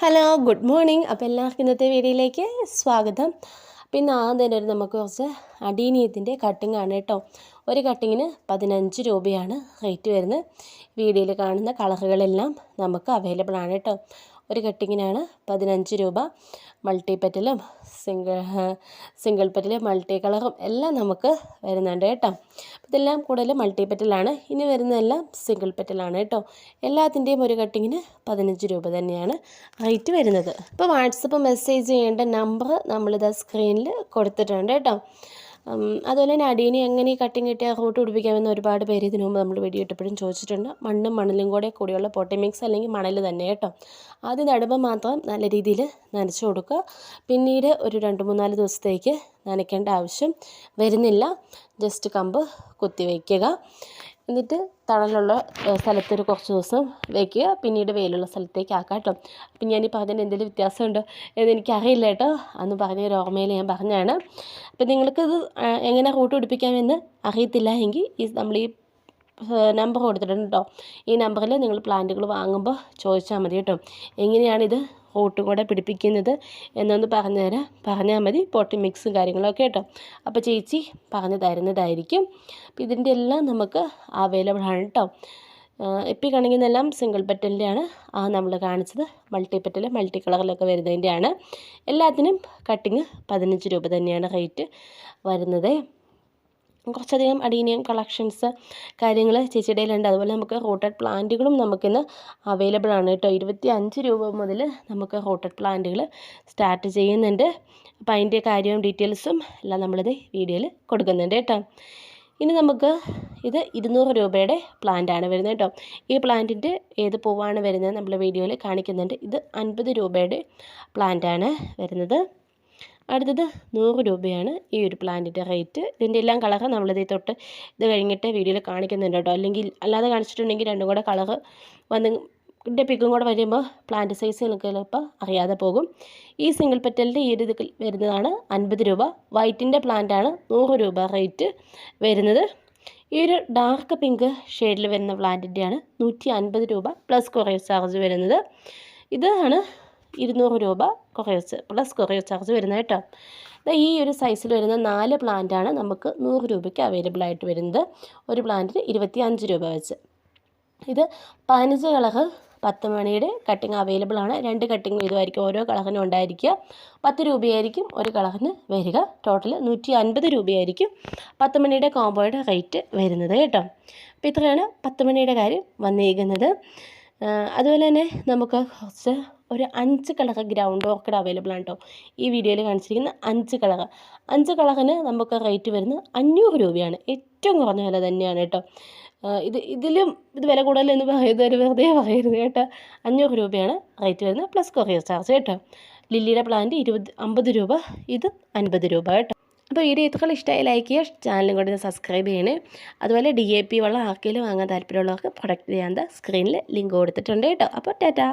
Hello good morning അപ്പോൾ എല്ലാവർക്കും ഇന്നത്തെ വീഡിയോയിലേക്ക് സ്വാഗതം. പിന്നെ ആദ്യം ഒരു നമുക്ക് കുറച്ച് അടീനിയത്തിന്റെ കട്ടിംഗ് ആണ് കേട്ടോ. ഒരു കട്ടിങ്ങിന് പതിനഞ്ച് രൂപയാണ് റേറ്റ് വരുന്നത്. വീഡിയോയിൽ കാണുന്ന കളറുകളെല്ലാം നമുക്ക് അവൈലബിൾ ആണ് കേട്ടോ. ഒരു കട്ടിങ്ങിനാണ് പതിനഞ്ച് രൂപ. മൾട്ടി പെറ്റലും സിംഗിൾ സിംഗിൾ പെറ്റൽ മൾട്ടി കളറും എല്ലാം നമുക്ക് വരുന്നുണ്ട് കേട്ടോ. ഇതെല്ലാം കൂടുതൽ മൾട്ടി പെറ്റലാണ്. ഇനി വരുന്നതെല്ലാം സിംഗിൾ പെറ്റലാണ് കേട്ടോ. എല്ലാത്തിന്റെയും ഒരു കട്ടിങ്ങിന് പതിനഞ്ച് രൂപ തന്നെയാണ് റേറ്റ് വരുന്നത്. ഇപ്പോൾ വാട്സപ്പ് മെസ്സേജ് ചെയ്യേണ്ട നമ്പർ നമ്മളിത് സ്ക്രീനിൽ കൊടുത്തിട്ടുണ്ട് കേട്ടോ. അതുപോലെ തന്നെ അടീനി എങ്ങനെ ഈ കട്ടിങ് കിട്ടിയ റൂട്ട് പിടിപ്പിക്കാമെന്ന് ഒരുപാട് പേര് ഇതിനു മുമ്പ് നമ്മൾ വീഡിയോ ഇട്ടപ്പോഴും ചോദിച്ചിട്ടുണ്ട്. മണ്ണും മണലും കൂടെ കൂടിയുള്ള പോട്ടി മിക്സ് അല്ലെങ്കിൽ മണൽ തന്നെ കേട്ടോ. ആദ്യം നടുമ്പോൾ മാത്രം നല്ല രീതിയിൽ നനച്ച് കൊടുക്കുക. പിന്നീട് ഒരു രണ്ട് മൂന്നാൽ ദിവസത്തേക്ക് നനയ്ക്കേണ്ട ആവശ്യം വരുന്നില്ല. ജസ്റ്റ് കമ്പ് കുത്തി വയ്ക്കുക എന്നിട്ട് തണലുള്ള സ്ഥലത്തൊരു കുറച്ച് ദിവസം വയ്ക്കുക പിന്നീട് വെയിലുള്ള സ്ഥലത്തേക്ക് ആക്കാം കേട്ടോ. അപ്പം ഞാനിപ്പോൾ അതിന് എന്തെങ്കിലും വ്യത്യാസമുണ്ടോ എന്ന് എനിക്കറിയില്ല കേട്ടോ. അന്ന് പറഞ്ഞ ഒരു ഓർമ്മയിൽ ഞാൻ പറഞ്ഞതാണ്. അപ്പം നിങ്ങൾക്കിത് എങ്ങനെ റൂട്ട് പിടിപ്പിക്കാമെന്ന് അറിയത്തില്ല എങ്കിൽ ഈ നമ്മൾ ഈ നമ്പർ കൊടുത്തിട്ടുണ്ട്? കേട്ടോ ഈ നമ്പറിൽ നിങ്ങൾ പ്ലാന്റുകൾ വാങ്ങുമ്പോൾ ചോദിച്ചാൽ മതി കേട്ടോ. എങ്ങനെയാണിത് റൂട്ടും കൂടെ പിടിപ്പിക്കുന്നത് എന്നൊന്ന് പറഞ്ഞു തരാം. പറഞ്ഞാൽ മതി പൊട്ടി മിക്സും കാര്യങ്ങളൊക്കെ കേട്ടോ. അപ്പോൾ ചേച്ചി പറഞ്ഞു തരുന്നതായിരിക്കും. അപ്പോൾ ഇതിന്റെ എല്ലാം നമുക്ക് അവൈലബിൾ ആണ് കേട്ടോ. ഇപ്പോൾ കാണിക്കുന്നതെല്ലാം സിംഗിൾ പെറ്റലിന്റെയാണ് ആ നമ്മൾ കാണിച്ചത് മൾട്ടി പെറ്റൽ മൾട്ടി കളറിലൊക്കെ വരുന്നതിന്റെയാണ് എല്ലാത്തിനും കട്ടിങ് പതിനഞ്ച് രൂപ തന്നെയാണ് റേറ്റ് വരുന്നത്. കുറച്ചധികം അഡീനിയം കളക്ഷൻസ് കാര്യങ്ങൾ ചേച്ചിയുടെ കയ്യിലുണ്ട് അതുപോലെ നമുക്ക് റോട്ടഡ് പ്ലാന്റുകളും നമുക്കിന്ന് അവൈലബിൾ ആണ് കേട്ടോ. ഇരുപത്തി അഞ്ച് രൂപ മുതൽ നമുക്ക് റോട്ടഡ് പ്ലാന്റുകൾ സ്റ്റാർട്ട് ചെയ്യുന്നുണ്ട്. അപ്പോൾ അതിന്റെ കാര്യവും ഡീറ്റെയിൽസും എല്ലാം നമ്മളിത് വീഡിയോയിൽ കൊടുക്കുന്നുണ്ട് കേട്ടോ. ഇനി നമുക്ക് ഇത് ഇരുന്നൂറ് രൂപയുടെ പ്ലാന്റാണ് വരുന്നത് കേട്ടോ. ഈ പ്ലാന്റിന്റെ ഏത് പൂവാണ് വരുന്നത് നമ്മൾ വീഡിയോയിൽ കാണിക്കുന്നുണ്ട്. ഇത് അൻപത് രൂപയുടെ പ്ലാന്റാണ് വരുന്നത്. അടുത്തത് നൂറ് രൂപയാണ് ഈ ഒരു പ്ലാന്റിന്റെ റേറ്റ്. ഇതിന്റെ എല്ലാം കളറ് നമ്മളിത് തൊട്ട് ഇത് കഴിഞ്ഞിട്ട് വീഡിയോയിൽ കാണിക്കുന്നുണ്ട് കേട്ടോ. അല്ലെങ്കിൽ അല്ലാതെ കാണിച്ചിട്ടുണ്ടെങ്കിൽ രണ്ടും കൂടെ കളറ് വന്ന് ഇതിന്റെ പിക്കും കൂടെ വരുമ്പോൾ പ്ലാന്റ് സൈസ് നിങ്ങൾക്ക് ചിലപ്പോൾ അറിയാതെ പോകും. ഈ സിംഗിൾ പെറ്റലിന്റെ ഈ ഒരു ഇത് വരുന്നതാണ് അൻപത് രൂപ. വൈറ്റിന്റെ പ്ലാന്റാണ് നൂറ് രൂപ റേറ്റ് വരുന്നത്. ഈ ഒരു ഡാർക്ക് പിങ്ക് ഷെയ്ഡിൽ വരുന്ന പ്ലാന്റിന്റെയാണ് നൂറ്റി അൻപത് രൂപ പ്ലസ് കുറേ ചാർജ് വരുന്നത്. ഇതാണ് ഇരുന്നൂറ് രൂപ കൊറിയർ പ്ലസ് കൊറിയർ ചാർജ് വരുന്നത് കേട്ടോ. ഈ ഒരു സൈസിൽ വരുന്ന നാല് പ്ലാന്റാണ് നമുക്ക് നൂറ് രൂപയ്ക്ക് അവൈലബിൾ ആയിട്ട് വരുന്നത്. ഒരു പ്ലാന്റിന് ഇരുപത്തി അഞ്ച് രൂപ വെച്ച്. ഇത് പതിനഞ്ച് കളറ് പത്ത് മണിയുടെ കട്ടിങ് അവൈലബിൾ ആണ്. രണ്ട് കട്ടിങ് ഇതുമായിരിക്കും ഓരോ കളറിനും ഉണ്ടായിരിക്കുക. പത്ത് രൂപയായിരിക്കും ഒരു കളറിന് വരിക. ടോട്ടൽ നൂറ്റി അൻപത് രൂപയായിരിക്കും പത്ത് മണിയുടെ കോംബോയുടെ റേറ്റ് വരുന്നത് കേട്ടോ. അപ്പോൾ ഇത്രയാണ് പത്ത് മണിയുടെ കാര്യം വന്നിരിക്കുന്നത്. അതുപോലെ തന്നെ നമുക്ക് കുറച്ച് ഒരു അഞ്ച് കളർ ഗ്രൗണ്ട് ഓർക്കിഡ് അവൈലബിൾ ആണ് കേട്ടോ ഈ വീഡിയോയിൽ കാണിച്ചിരിക്കുന്ന അഞ്ച് കളർ അഞ്ച് കളറിന് നമുക്ക് റേറ്റ് വരുന്നത് അഞ്ഞൂറ് രൂപയാണ്. ഏറ്റവും കുറഞ്ഞ വില തന്നെയാണ് കേട്ടോ. ഇത് ഇതിലും ഇത് വില കൂടുതലെന്ന് പറയുന്നത് വെറുതെ പറയരുത് കേട്ടോ. അഞ്ഞൂറ് രൂപയാണ് റേറ്റ് വരുന്നത് പ്ലസ് കൊറിയർ ചാർജ് കേട്ടോ. ലില്ലിയുടെ പ്ലാന്റ് ഇരുപത് അമ്പത് രൂപ ഇത് അൻപത് രൂപ കേട്ടോ. അപ്പോൾ വീഡിയോ ഇത്രകൾ ഇഷ്ടമായി ലൈക്ക് ചെയ്യുക. ചാനലും കൂടി സബ്സ്ക്രൈബ് ചെയ്യണേ. അതുപോലെ ഡി എ പി വെള്ളം ആർക്കെങ്കിലും വാങ്ങാൻ താല്പര്യമുള്ളവർക്ക് പ്രൊഡക്റ്റ് ചെയ്യാൻ സ്ക്രീനിൽ ലിങ്ക് കൊടുത്തിട്ടുണ്ട് കേട്ടോ. അപ്പോൾ ടാറ്റാ.